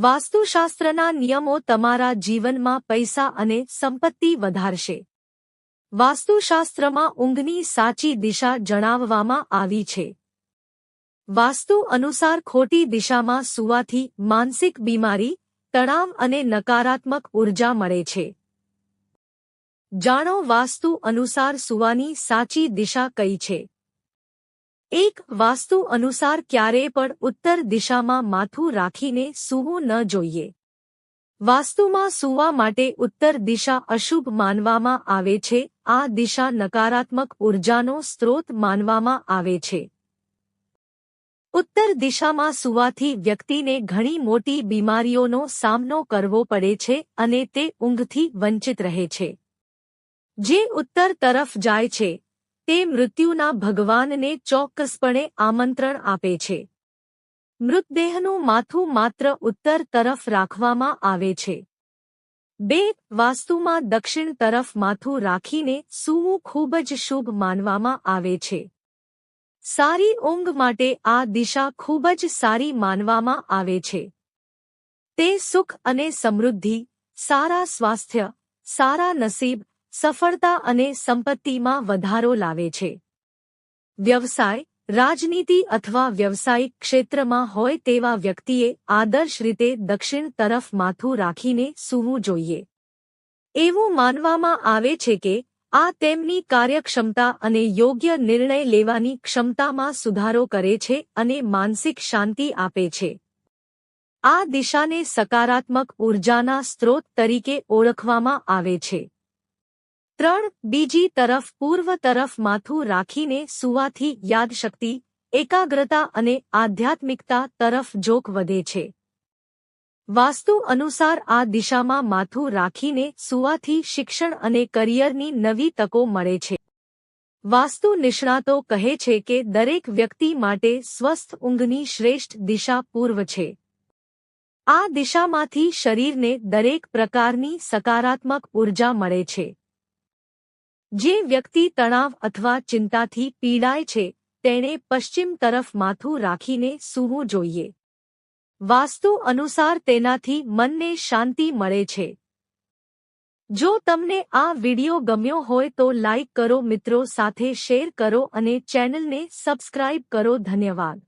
વાસ્તુશાસ્ત્રના નિયમો તમારા જીવનમાં પૈસા અને સંપત્તિ વધારશે. વાસ્તુશાસ્ત્રમાં ઊંઘની સાચી દિશા જણાવવામાં આવી છે. વાસ્તુ અનુસાર ખોટી દિશામાં સૂવાથી માનસિક બીમારી, તણાવ અને નકારાત્મક ઊર્જા મળે છે. જાણો વાસ્તુ અનુસાર સૂવાની સાચી દિશા કઈ છે? એક વાસ્તુ અનુસાર ક્યારેય પણ ઉત્તર દિશામાં માથું રાખીને સૂવું ન જોઈએ. વાસ્તુમાં સૂવા માટે ઉત્તર દિશા અશુભ માનવામાં આવે છે, આ દિશા નકારાત્મક ઉર્જાનો સ્ત્રોત માનવામાં આવે છે. ઉત્તર દિશામાં સૂવાથી વ્યક્તિને ઘણી મોટી બીમારીઓનો સામનો કરવો પડે છે અને તે ઊંઘથી વંચિત રહે છે. જે ઉત્તર તરફ જાય છે તે મૃત્યુના ભગવાનને ચોક્કસપણે આમંત્રણ આપે છે. મૃતદેહનું માથું માત્ર ઉત્તર તરફ રાખવામાં આવે છે. બે વાસ્તુમાં દક્ષિણ તરફ માથું રાખીને સૂવું ખૂબ જ શુભ માનવામાં આવે છે. સારી ઊંઘ માટે આ દિશા ખૂબ જ સારી માનવામાં આવે છે. તે સુખ અને સમૃદ્ધિ, સારા સ્વાસ્થ્ય, સારા નસીબ સફળતા અને સંપત્તિમાં વધારો લાવે છે. વ્યવસાય, રાજનીતિ અથવા વ્યવસાયિક ક્ષેત્રમાં હોય તેવા વ્યક્તિએ આદર્શ રીતે દક્ષિણ તરફ માથું રાખીને સૂવું જોઈએ. એવું માનવામાં આવે છે કે આ તેમની કાર્યક્ષમતા અને યોગ્ય નિર્ણય લેવાની ક્ષમતામાં સુધારો કરે છે અને માનસિક શાંતિ આપે છે. આ દિશાને સકારાત્મક ઉર્જાના સ્ત્રોત તરીકે ઓળખવામાં આવે છે. ત્રણ, બીજી તરફ પૂર્વ તરફ માથું રાખીને સુવાથી યાદશક્તિ, એકાગ્રતા અને આધ્યાત્મિકતા તરફ જોક વધે છે. વાસ્તુ અનુસાર આ દિશામાં માથું રાખીને સુવાથી શિક્ષણ અને કરિયરની નવી તકો મળે છે. વાસ્તુ નિષ્ણાતો કહે છે કે દરેક વ્યક્તિ માટે સ્વસ્થ ઊંઘની શ્રેષ્ઠ દિશા પૂર્વ છે. આ દિશામાંથી શરીરને દરેક પ્રકારની સકારાત્મક ઊર્જા મળે છે. જે વ્યક્તિ તણાવ અથવા ચિંતાથી પીડાય છે, તેણે પશ્ચિમ તરફ માથું રાખીને સૂવું જોઈએ. વાસ્તુ અનુસાર તેનાથી મનને શાંતિ મળે છે. જો તમને આ વિડિયો ગમ્યો હોય તો લાઇક કરો, મિત્રો સાથે શેર કરો અને ચેનલને સબસ્ક્રાઇબ કરો. ધન્યવાદ.